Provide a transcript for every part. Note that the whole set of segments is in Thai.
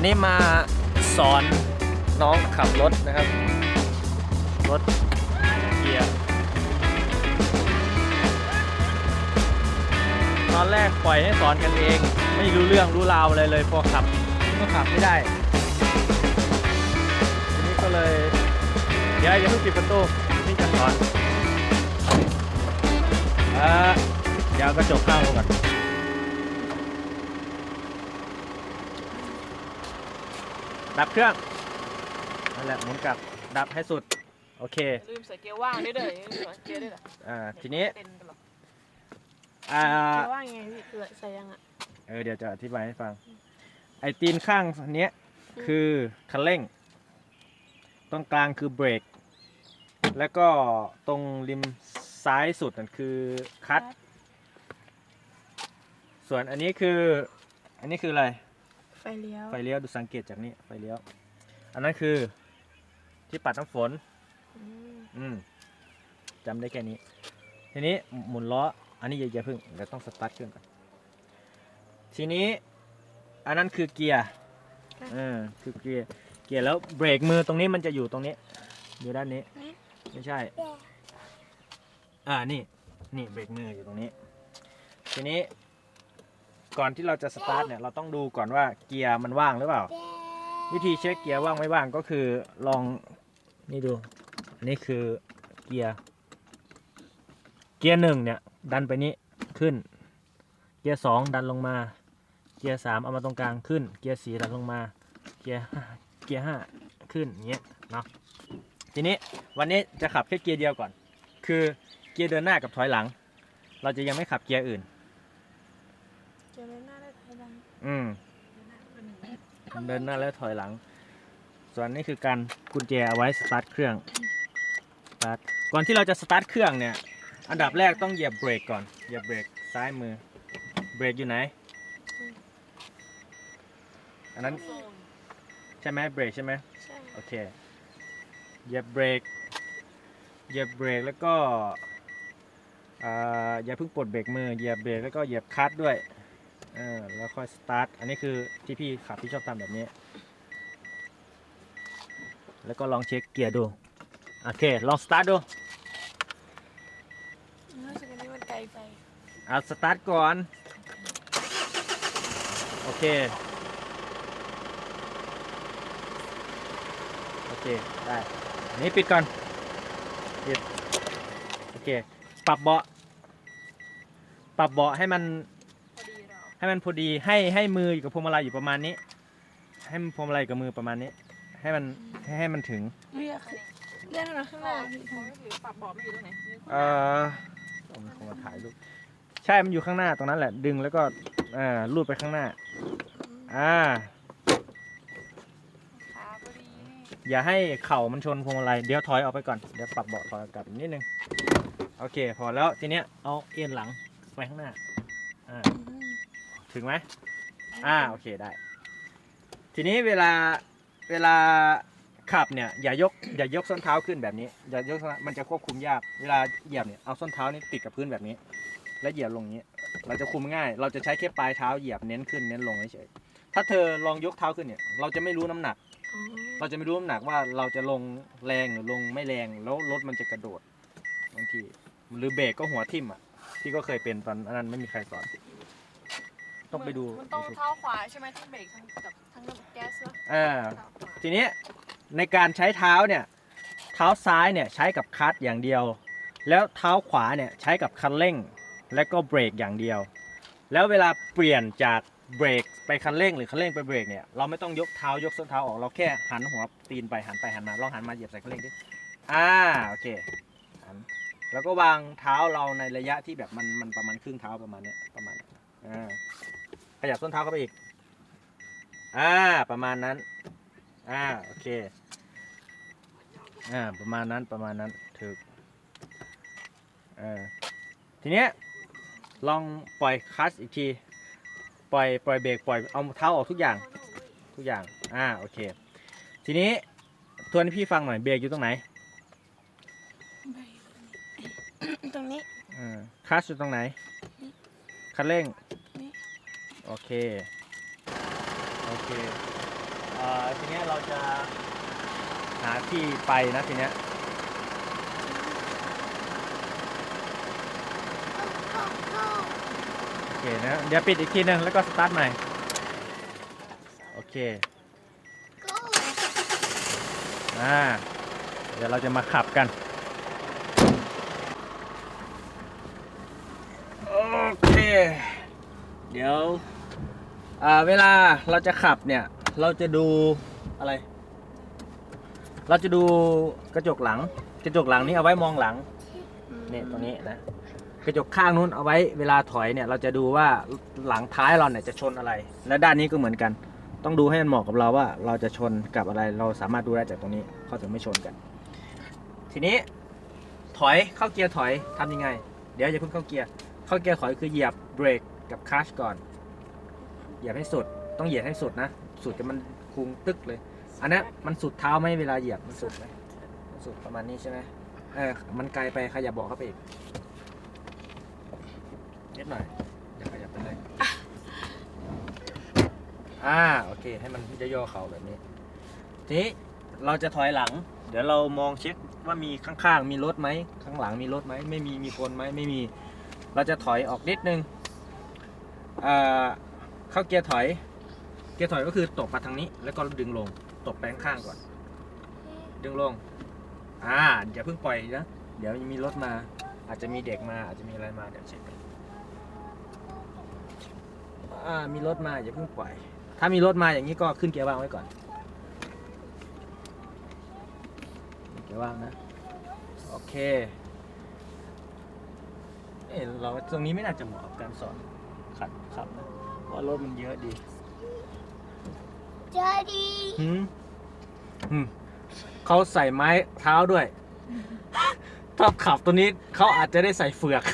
วันนี้มาสอนน้องขับรถนะครับ รถเกียร์ตอนแรกปล่อยให้สอนกันเอง ไม่รู้เรื่องรู้ราวอะไรเลยพอขับก็ขับไม่ได้ ทีนี้ก็เลย เดี๋ยวอย่าเพิ่งปิดประตูนี่จะสอนเอ่อเดี๋ยวกระจกข้างลงก่อน ดับเครื่องนั่นแหละหมุนกลับดับให้สุด โอเค ลืมใส่เกียร์ว่างด้วยเด้อลืมใส่เกียร์ด้วยเหรออ่า ทีนี้เป็นตลอดอ่า เกียร์ว่างไงพี่คือใส่ยังอะเออ เดี๋ยวจะอธิบายให้ฟัง ไอตีนข้างเนี้ยคือคันเร่ง ตรงกลางคือเบรก แล้วก็ตรงริมซ้ายสุดนั่นคือคัตส่วนอันนี้คือ อันนี้คืออะไร ไฟเลี้ยว ไฟเลี้ยวดูสังเกตจากนี้ไฟเลี้ยว อันนั้นคือที่ปัดน้ำฝน อืมอืมจำได้แค่นี้ ทีนี้หมุนล้อ อันนี้อย่าอย่าเพิ่งเดี๋ยวต้องสตาร์ทเครื่องก่อน ทีนี้ อันนั้นคือเกียร์เออคือเกียร์ เกียร์แล้วเบรกมือตรงนี้มันจะอยู่ตรงนี้ อยู่ด้านนี้ ไม่ใช่ อ่า นี่ นี่เบรกมืออยู่ตรงนี้ ทีนี้ ก่อนที่เราจะสตาร์ทเนี่ยเราต้องดูก่อนว่าเกียร์มันว่างหรือเปล่า วิธีเช็คเกียร์ว่างไม่ว่างก็คือลองนี่ดูอันนี้คือเกียร์เกียร์หนึ่งเนี่ยดันไปนี้ขึ้น เกียร์สองดันลงมา เกียร์สามเอามาตรงกลางขึ้น เกียร์สี่ดันลงมา เกียร์ห้าเกียร์ห้าขึ้นอย่างเงี้ยเนาะทีนี้วันนี้จะขับแค่เกียร์เดียวก่อน คือเกียร์เดินหน้ากับถอยหลัง เราจะยังไม่ขับเกียร์อื่น เกียร์เดินหน้าได้ถอยหลังอืม เดินหน้าแล้วถอยหลัง ส่วนนี้คือการกุญแจเอาไว้สตาร์ทเครื่องสตาร์ทก่อนที่เราจะสตาร์ทเครื่องเนี่ย อันดับแรกต้องเหยียบเบรกก่อน เหยียบเบรกซ้ายมือ เบรกอยู่ไหน อันนั้นใช่ไหมเบรกใช่ไหมใช่โอเค เหยียบเบรก เหยียบเบรกแล้วก็อ่าอย่าเพิ่งปลดเบรกมือ เหยียบเบรกแล้วก็เหยียบคลัตช์ด้วย เออแล้วค่อยสตาร์ท อันนี้คือที่พี่ขับพี่ชอบทำแบบนี้ แล้วก็ลองเช็คเกียร์ดู โอเค ลองสตาร์ทดูรู้สึกอันนี้มันไกลไป เอาสตาร์ทก่อน โอเค โอเค ได้ อันนี้ปิดก่อน ปิด โอเค ปรับเบาะ ปรับเบาะให้มันพอดีเรา ให้มันพอดีให้ให้มืออยู่กับพวงมาลัยอยู่ประมาณนี้ ให้มันพวงมาลัยกับมือประมาณนี้ ให้มันให้ให้มันถึงเรียกเรียกมาข้างหน้าพี่ทำหรือปรับเบาะไม่อยู่ตรงไหนเอ่อเอามันคงมาถ่ายรูปใช่มันอยู่ข้างหน้าตรงนั้นแหละ ดึงแล้วก็อ่าลูดไปข้างหน้าอ่าขาพอดีอย่าให้เข่ามันชนพวงมาลัยเดี๋ยวถอยออกไปก่อนเดี๋ยวปรับเบาะถอยกลับอีกนิดนึงโอเค พอแล้วทีเนี้ยเอาเอ็นหลังไปข้างหน้าอ่า ถึงไหมอ่าโอเคได้ ทีนี้เวลาเวลาขับเนี่ยอย่ายกอย่ายกส้นเท้าขึ้นแบบนี้ อย่ายกส้นมันจะควบคุมยากเวลาเหยียบเนี่ยเอาส้นเท้านี่ติดกับพื้นแบบนี้ แล้วเหยียบลงนี้ เราจะคุมง่าย เราจะใช้แค่ปลายเท้าเหยียบเน้นขึ้นเน้นลงเฉยถ้าเธอลองยกเท้าขึ้นเนี่ย เราจะไม่รู้น้ำหนัก เราจะไม่รู้น้ำหนักว่าเราจะลงแรงหรือลงไม่แรงแล้วรถมันจะกระโดดบางทีหรือเบรกก็หัวทิ่มอะพี่ก็เคยเป็นตอนนั้นไม่มีใครสอน ต้องไปดูมันต้องเท้าขวาใช่ไหมที่เบรกทั้งกับทั้งระบบแก๊สเนาะอ่าเท้าขวาทีนี้ในการใช้เท้าเนี่ยเท้าซ้ายเนี่ยใช้กับคลัตช์อย่างเดียว แล้วเท้าขวาเนี่ยใช้กับคันเร่ง และก็เบรกอย่างเดียว แล้วเวลาเปลี่ยนจากเบรกไปคันเร่งหรือคันเร่งไปเบรกเนี่ยเราไม่ต้องยกเท้ายกส้นเท้าออกเราแค่หันหัวตีนไปหันไปหันมาลองหันมาเหยียบใส่คันเร่งดิอ่าโอเคหันแล้วก็วางเท้าเราในระยะที่แบบมันมันประมาณครึ่งเท้าประมาณเนี้ยประมาณเนี้ยอ่า ขยับส้นเท้าเข้าไปอีก อ่า ประมาณนั้น อ่า โอเค อ่า ประมาณนั้น ประมาณนั้น ถูกเออทีเนี้ย ลองปล่อยคลัตช์อีกที ปล่อย ปล่อยเบรก ปล่อย เอาเท้าออกทุกอย่าง ทุกอย่าง อ่า โอเค ทีนี้ ทวนให้พี่ฟังหน่อย เบรกอยู่ตรงไหน ตรงนี้ อ่าคลัตช์อยู่ตรงไหน คันเร่งนี่ โอเค โอเคเอ่อทีเนี้ยเราจะหาที่ไปนะทีเนี้ยโอเคนะ เดี๋ยวปิดอีกทีหนึงแล้วก็สตาร์ทใหม่ โอเค อ่า เดี๋ยวเราจะมาขับกัน โอเค เดี๋ยว อ่าเวลาเราจะขับเนี่ย เราจะดูอะไร เราจะดูกระจกหลัง กระจกหลังนี้เอาไว้มองหลังเนี่ยตรงนี้นะกระจกข้างนู้นเอาไว้เวลาถอยเนี่ย เราจะดูว่าหลังท้ายเราเนี่ยจะชนอะไร และด้านนี้ก็เหมือนกัน ต้องดูให้มันเหมาะกับเราว่า เราจะชนกับอะไร เราสามารถดูได้จากตรงนี้เขาถึงไม่ชนกัน ทีนี้ถอยเข้าเกียร์ถอยทำยังไง เดี๋ยวอย่าเพิ่งเข้าเกียร์เข้าเกียร์ถอยคือเหยียบเบรกกับคลัชก่อน เหยียบให้สุด ต้องเหยียบให้สุดนะ สุดจะมันคุงตึกเลย อันนั้มันสุดเท้าไหมเวลาเหยียบมันสุดไหมมันสุดประมาณนี้ใช่ไหมเออ มันไกลไปขยับเบอกเข้าไปอีกนิดหน่อย อย่าขยับไปเลย อ่า โอเค ให้มันย่อๆเขาแบบนี้ ทีนี้เราจะถอยหลัง เดี๋ยวเรามองเช็คว่ามีข้างๆ มีรถไหม ข้างหลังมีรถไหม ไม่มี มีคนไหม ไม่มี เราจะถอยออกนิดนึง อ่า เข้าเกียร์ถอย เกียร์ถอยก็คือตบมาทางนี้ แล้วก็ดึงลง ตบแปลงข้างก่อน ดึงลง อ่าอย่าเพิ่งปล่อยนะ เดี๋ยวมีรถมา อาจจะมีเด็กมา อาจจะมีอะไรมา เดี๋ยวเช็คกันอ่า มีรถมาอย่าเพิ่งปล่อย ถ้ามีรถมาอย่างนี้ก็ขึ้นเกียร์ว่างไว้ก่อน เกียร์ว่างนะ โอเค เอ้เราตรงนี้ไม่น่าจะเหมาะกับการสอนขัดขับนะ เพราะรถมันเยอะดี Daddy. หืมหืมเขาใส่ไม้เท้าด้วย ถ้าขับตัวนี้เขาอาจจะได้ใส่เฟือก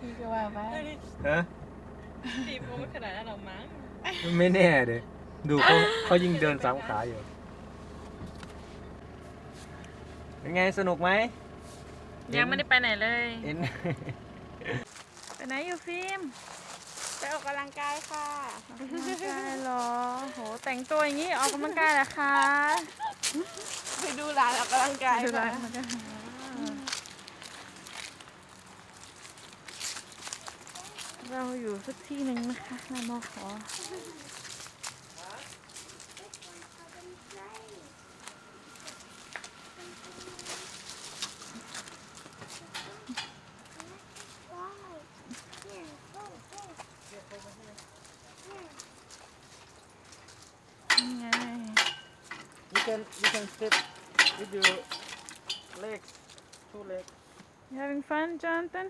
พี่ก็ว่าไปฮะตีโมไม่ขนาดนั้นหรอกมั้งไม่แน่เลยดูเขาเขายิ่งเดินสามขาอยู่ เป็นไงสนุกไหมยังไม่ได้ไปไหนเลยเห็น ไปไหนอยู่ฟิล์มไปออกกำลังกายค่ะออกกำลังกายเหรอโหแต่งตัวอย่างนี้ออกกำลังกายเหรอคะไปดูร้านออกกำลังกายดูแลค่ะเราอยู่สักที่หนึ่งนะคะนามขอ นี่ไง you can you can sit with your legs two legs You having fun Jonathan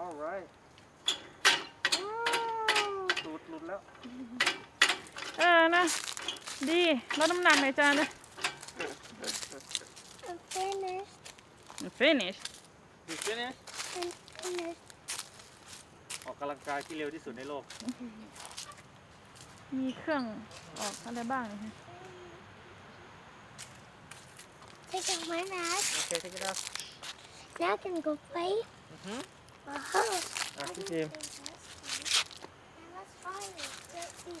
alright ตูดหลุดแล้ว เออนะ ดีลดน้ำหนักหน่อยจ้าเลย I'm finished. finish you finish I'm finished. ออกกำลังกายที่เร็วที่สุดในโลก มีเครื่องออกอะไรบ้างเนี่ย Take off my mask. โอเค take it off Now I can go play. อือฮึ Uh-huh. อะพี่ฟิล์ม Now let's find it. Let's see.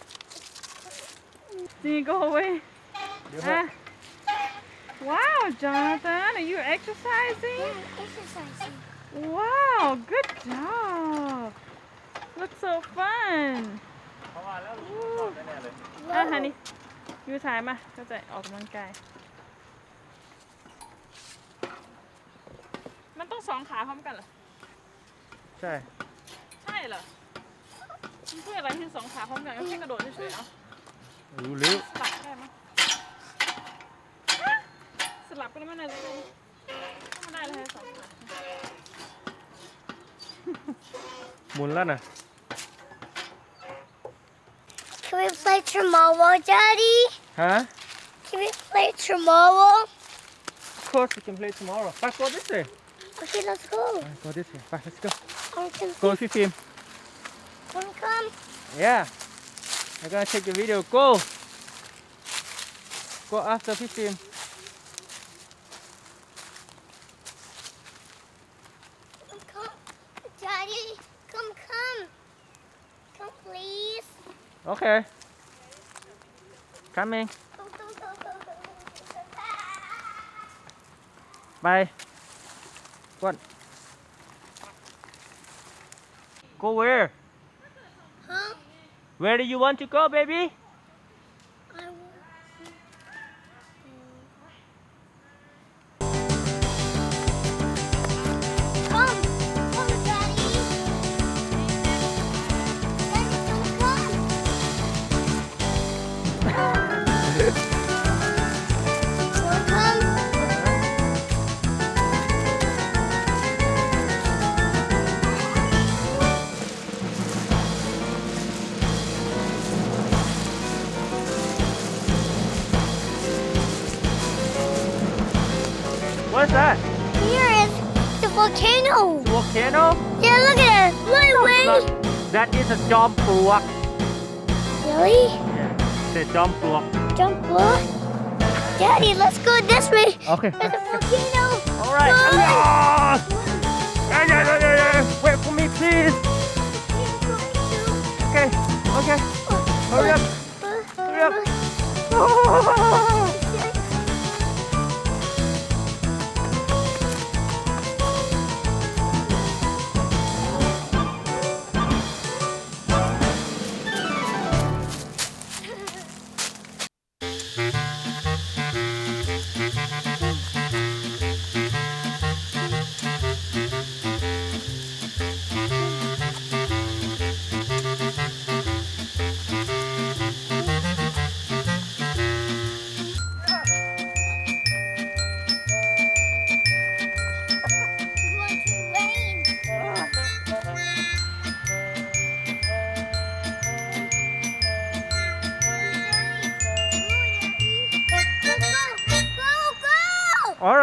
นี่ go away เดี๋ยวอะ Wow Jonathan are you exercising Yeah, exercising. Wow good job Looks so fun เพราะว่าแล้วรู้ชอบแน่ๆเลย อะฮันนี่ยูถ่ายมาก็จะออกกำลังกาย มันต้องสองขาพร้อมกันเหรอ ใช่ ใช่เหรอมันเพื่ออะไรที่สองขาพร้อมกันก็แค่กระโดดเฉยๆเอารู้หรือสลับได้ไหมสลับกันไม่ได้เลยไม่ได้เลยสองขาหมุนแล้วนะ Can we play tomorrow, Daddy? ฮะ Can we play tomorrow? Of course we can play tomorrow ไป go this way Okay, let's go. go this way ไป let's go Um, can go พี่ฟิล์ม come, come. yeah I'm gonna take the video go go after พี่ฟิล์ม Come, come. Daddy, come, come. Come, please. โอเค coming ไปกวน go where Huh? where do you want to go baby what's that Here is the volcano. volcano Yeah, look at it. Wait, wait. that is a จอมปลวก Really? yeah แต่จอมปลวก Jump what? Daddy, let's go this way. โอเค There's a volcano. alright Run. yeah yeah yeah yeah yeah wait for me please okay okay hurry up hurry up Want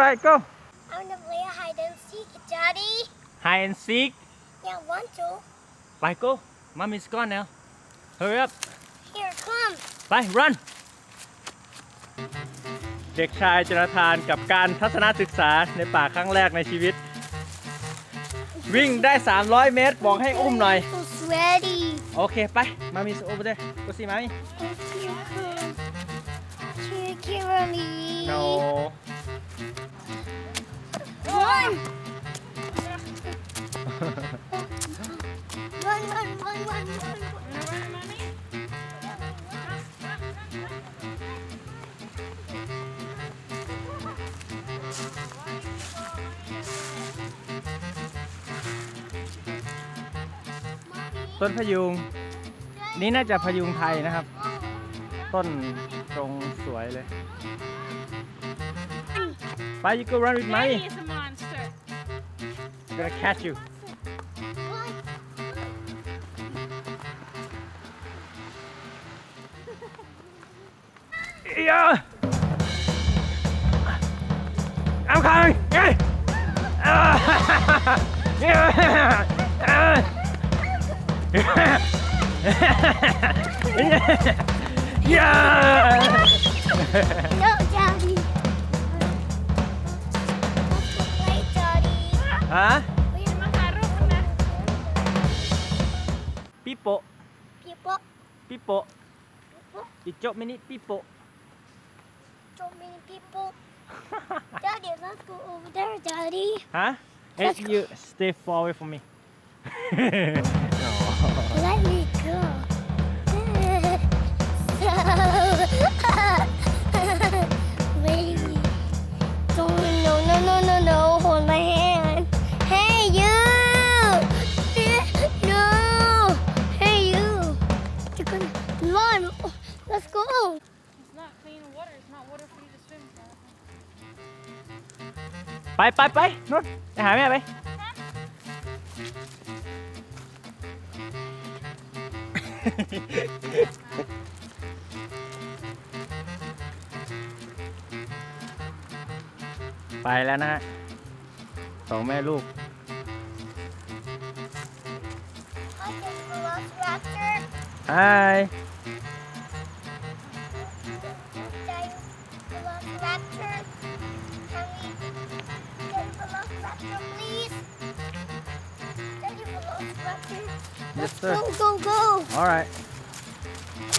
go! alright go I want to play hide and seek, Daddy. hide and seek Yeah, want to. ไป go mom is gone now hurry up Here, come. ไป run เด็กชายจนทานกับการทัศนศึกษาในป่าครั้งแรกในชีวิต วิ่งได้ 300 เมตร บอกให้อุ้มหน่อย So sweaty. โอเค ไป มามี over there go see มามี Oh, here, come. Here, carry me. no Run! run, run, run, run, run. Mommy. ต้นพะยุง นี่น่าจะพะยุงไทยนะครับ ต้นตรงสวยเลยไป you go run with Daddy gonna catch you Yeah. I'm coming. Yeah. Yeah. No, Daddy. ปะอิโจมินิปิโปะ So many people. Daddy, let's go over there, Daddy. ฮะ Hey Let's go. you stay far away from me no Let me go. So, ไปไปไปนู่นไปหาแม่ไปไปแล้วนะฮะสองแม่ลูก I Yes sir Go, go, go. Alright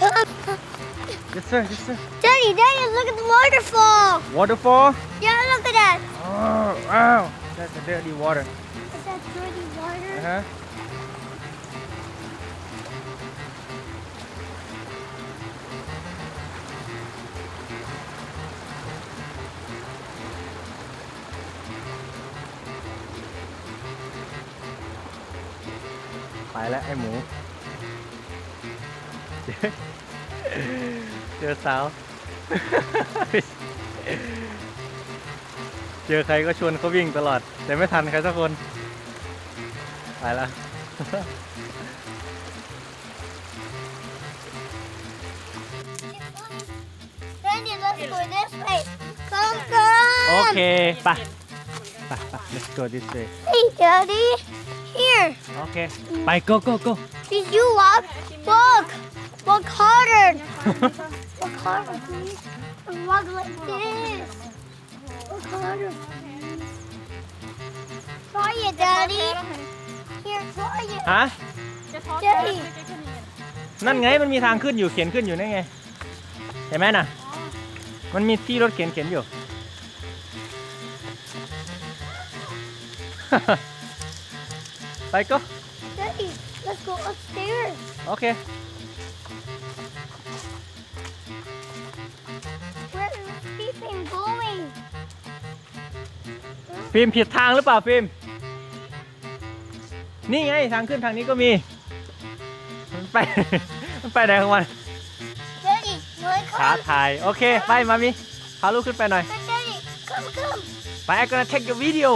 yes sir yes sir Daddy, Daddy, look at the waterfall. waterfall Yeah, look at that. oh wow that's a dirty water Is that dirty water? uh huh ไปแล้วไอ้หมูเจอเจอสาว เจอใครก็ชวนเขาวิ่งตลอด แต่ไม่ทันใครสักคนไปแล้ว Daddy, let's go this way. Come, come. โอเค ไป ไปไป let's go this way Hey, Daddy. Here. โอเคไป go go go Did you walk? Walk. Walk harder. Walk harder, please. And walk like this. Walk harder. Try it, Daddy. Here, try it. ฮะจะท้อเจ๊แท้ไม่ใช่แค่นี้ไงนั่นไงมันมีทางขึ้นอยู่เขียนขึ้นอยู่นั่นไง เห็นไหมน่ะ มันมีที่รถเข็นเขียนอยู่ ไปก็ Daddy, let's go upstairs. โอเค Where is Stephen going? ฟิล์มผิดทางหรือเปล่าฟิล์ม นี่ไงทางขึ้นทางนี้ก็มี มันไป มันไปไหนของมัน Daddy, wanna ท้า come? ทาย โอเค ไปมามีพาลูกขึ้นไปหน่อย Daddy, come, come. ไป I'm gonna take the video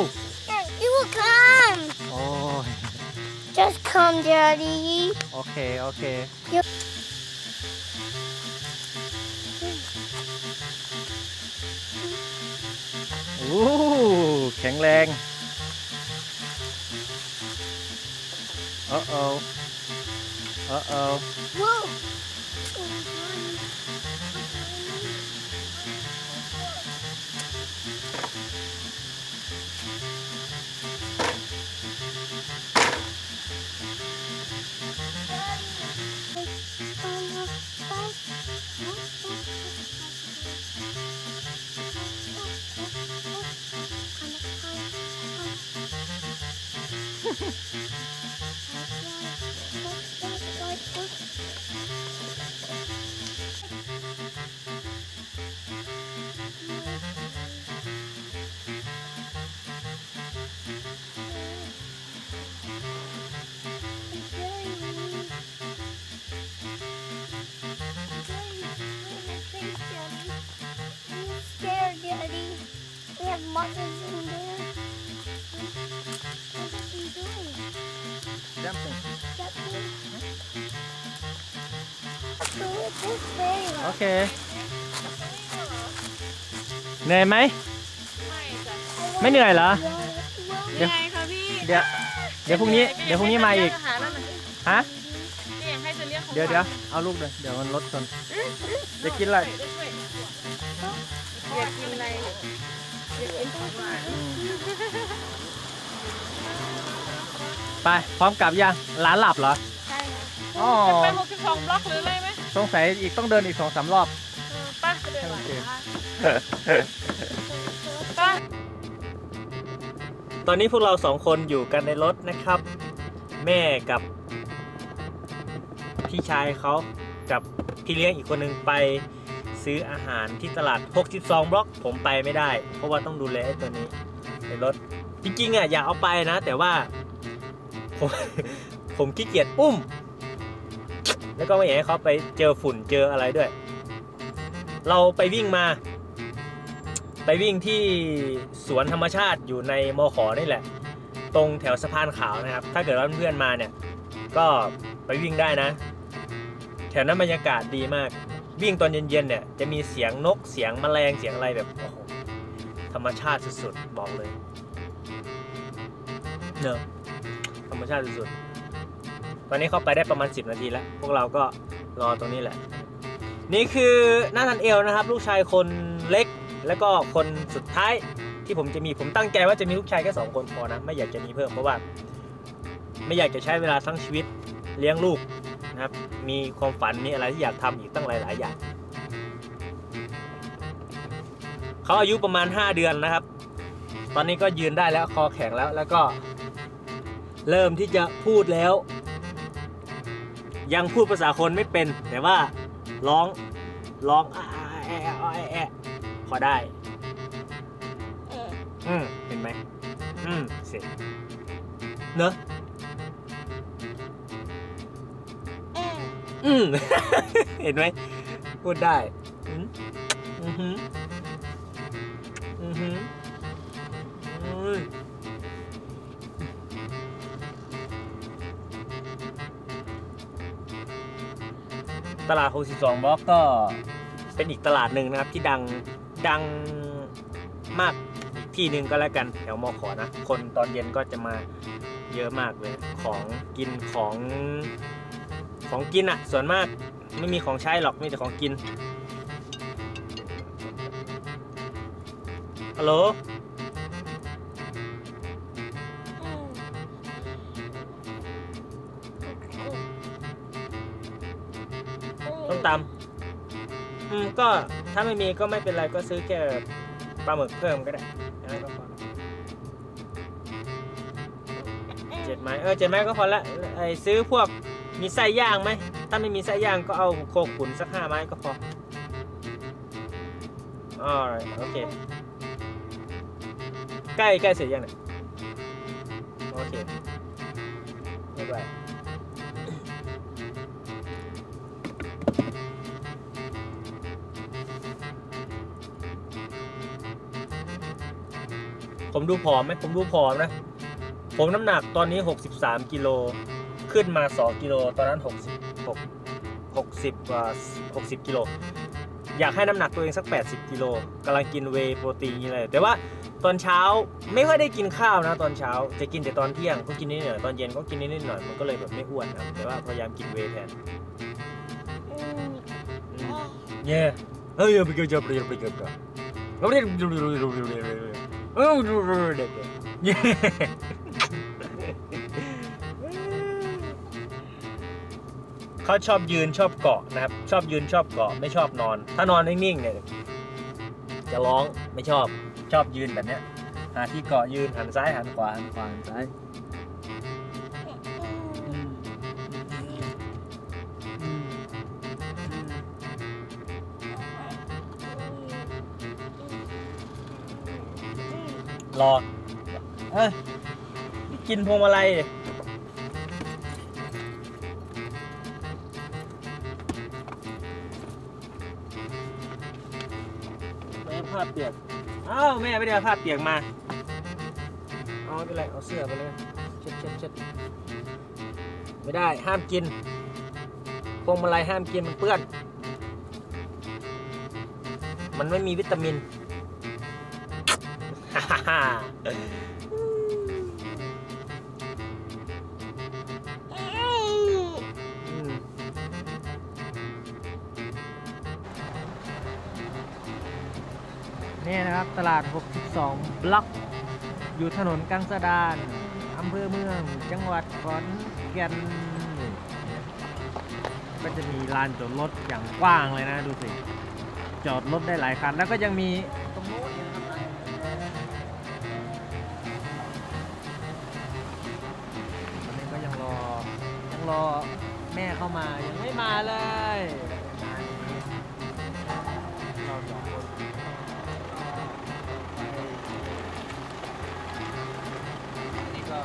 come, Daddy. โอเคโอเค Yep. โอ้แข็งแรงเออเออเออเออ Whoa. โอเค เหนื่อยไหม ไม่จ้ะไม่เหนื่อยเหรอ เดี๋ยวไงคะพี่เดี๋ยว เดี๋ยวพรุ่งนี้ เดี๋ยวพรุ่งนี้มาอีกหาแล้วนะฮะ พี่อยากให้จะเรียกของเดี๋ยวเดี๋ยวเอาลูกเลย เดี๋ยวมันรถชนจะกินอะไร อยากกินอะไรอยากกินของหวานไป พร้อมกลับยังร้านหลับเหรอ ใช่ค่ะอ๋อจะไป62 บล็อกหรืออะไรไหม สงสัยอีกต้องเดินอีกสองสามรอบเออไป้าจะเดินหวานโอเคป้าตอนนี้พวกเราสองคนอยู่กันในรถนะครับ แม่กับ พี่ชายเขากับพี่เลี้ยงอีกคนนึงไปซื้ออาหารที่ตลาด 62 บล็อก ผมไปไม่ได้ เพราะว่าต้องดูแลไอ้ตัวนี้ในรถ จริงๆอะอยากเอาไปนะ แต่ว่า ผมผมขี้เกียจอุ้ม แล้วก็ไม่อยากให้เขาไปเจอฝุ่นเจออะไรด้วย เราไปวิ่งมา ไปวิ่งที่สวนธรรมชาติอยู่ในมอขอนี่แหละ ตรงแถวสะพานขาวนะครับ ถ้าเกิดว่าเพื่อนๆมาเนี่ย ก็ไปวิ่งได้นะ แถวนั้นบรรยากาศดีมาก วิ่งตอนเย็นๆเนี่ยจะมีเสียงนกเสียงแมลงเสียงอะไรแบบโอ้โหธรรมชาติสุดๆบอกเลยเนอะธรรมชาติสุดๆ ตอนนี้เข้าไปได้ประมาณ 10 นาทีแล้ว พวกเราก็รอตรงนี้แหละ นี่คือหน้าทันเอลนะครับ ลูกชายคนเล็ก แล้วก็คนสุดท้ายที่ผมจะมีผมตั้งใจว่าจะมีลูกชายแค่สองคนพอนะ ไม่อยากจะมีเพิ่มเพราะว่า ไม่อยากจะใช้เวลาทั้งชีวิตเลี้ยงลูกนะครับ มีความฝันมีอะไรที่อยากทำอีกตั้งหลาย ๆ อย่างเขาอายุประมาณ 5 เดือนนะครับ ตอนนี้ก็ยืนได้แล้วคอแข็งแล้วแล้วก็ เริ่มที่จะพูดแล้ว ยังพูดภาษาคนไม่เป็น แต่ว่าร้องร้องแอะแอะพอได้ อืมเห็นไหมอืมเสร็จเนอะอืมเห็นไหมพูดได้อืมอือหืออือหื ตลาด 62 บล็อกก็เป็นอีกตลาดหนึ่งนะครับ ที่ดังดังมากอีกที่หนึ่งก็แล้วกันแถวมอขอนะ คนตอนเย็นก็จะมาเยอะมากเลย ของกินของของกินอะส่วนมากไม่มีของใช้หรอกมีแต่ของกินฮัลโหล ก็ถ้าไม่มีก็ไม่เป็นไรก็ซื้อแค่ปลาหมึกเพิ่มก็ได้อย่างนั้นก็พอเจ็ดไม้เออเจ็ดไม้ก็พอละไอซื้อพวกมีไส้ย่างไหมถ้าไม่มีไส้ย่างก็เอาโคขุนสักห้าไม้ก็พออ๋อโอเคใกล้ใกล้เสร็จยังเนี่ยโอเคบ๊ายบา ผมดูผอมไหมผมดูผอมนะ ผมน้ำหนักตอนนี้ 63กิโลขึ้นมา 2กิโลตอนนั้น 66 60กว่า60กิโลอยากให้น้ำหนักตัวเองสัก 80กิโลกำลังกินเวย์โปรตีนอะไรแต่ว่าตอนเช้าไม่ค่อยได้กินข้าวนะ ตอนเช้าจะกินแต่ตอนเที่ยงก็กินนิดหน่อยตอนเย็นก็กินนิดหน่อยมันก็เลยแบบไม่อ้วนครับแต่ว่าพยายามกินเวย์แทนเย่เฮ้ยไปเกี่ยวไปเกี่ยวไปเกี่ยวกันเราเรียก เขาชอบยืนชอบเกาะนะครับ ชอบยืนชอบเกาะไม่ชอบนอน ถ้านอนนิ่งๆเนี่ยจะร้องไม่ชอบชอบยืนแบบเนี้ยหาที่เกาะยืนหันซ้ายหันขวาหันขวาหันซ้าย อเอ้ยกินพวงมาลัยแม่ผ้าเปียกอ้าวแม่ไม่ได้เอาผ้าเปียกมา เอาไม่เป็นไรเอาเสื้อไปเลยเช็ดเช็ดเช็ดไม่ได้ห้ามกินพวงมาลัยห้ามกินมันเปื้อน มันไม่มีวิตามิน นี่นะครับ ตลาด 62 บล็อก อยู่ถนนกังสดานอำเภอเมือง จังหวัดขอนแก่นก็จะมีลานจอดรถอย่างกว้างเลยนะ ดูสิ จอดรถได้หลายคัน แล้วก็ยังมีตรงโน้น รอแม่เข้ามายังไม่มาเลยเราสองคนนี่ก็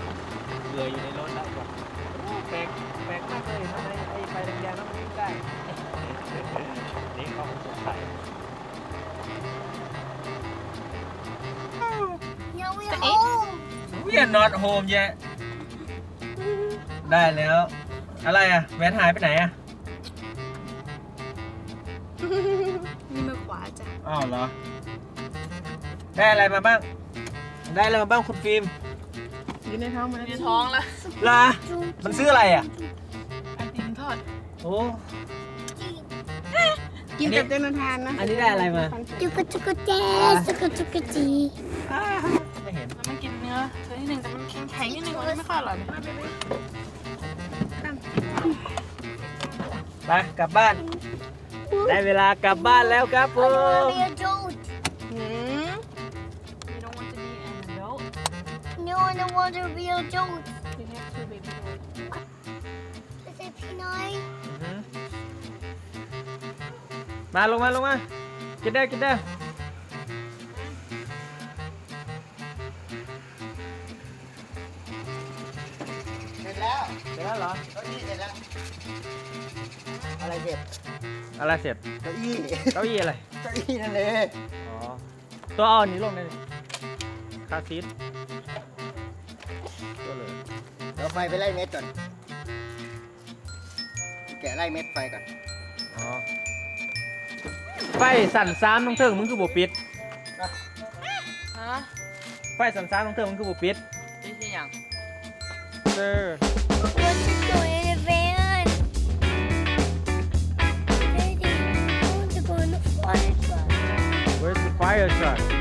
เหลืออยู่ในรถแล้วแบบโอ้แปลกแปลกมากเลยทำไมไอ้ไฟแดงๆต้องวิ่งได้นี่เขาสงสัย Yeah, we're home. We are not home yet ได้แล้ว อะไรอะแหวนหายไปไหนอะนี่มือขวาจ้ะอ้าวเหรอ ได้อะไรมาบ้าง ได้อะไรมาบ้างคุณฟิล์มอยู่ในท้องมันในท้องละลามันซื้ออะไรอะไอติมทอด โอ้กินกับเจนทานนะอันนี้ได้อะไรมา Chuka chuka dee, chuka chuka dee. ไม่เห็นแล้วมันกินเนื้อเธอนิดหนึ่งแต่มันแข็งๆนิดหนึ่งมันไม่ค่อยอร่อยเลย ไปกลับบ้าน ได้เวลากลับบ้านแล้วครับผ I ม want to be a adult. หืม You don't want to be an adult No, I don't want to be an adult. You have to baby boy I said P9. อือหือมาลงมาลงมากินได้กินได้ อะไรเสร็จเก้าอี้เก้าอี้อะไร เก้าอี้นั่นเลยอ๋อ ตัวเอาอันนี้ลงได้ดิคาซีทตัวเลยเดี๋ยวไฟไปไล่เม็ดก่อน แกะไล่เม็ดไฟก่อนอ๋อ ไฟสั่นซ้ำต้องเทิงมึงคือบ่ปิด ฮะไฟสั่นซ้ำต้องเทิงมึงคือบ่ปิด นี่คืออย่างเออ Want to go in Daddy,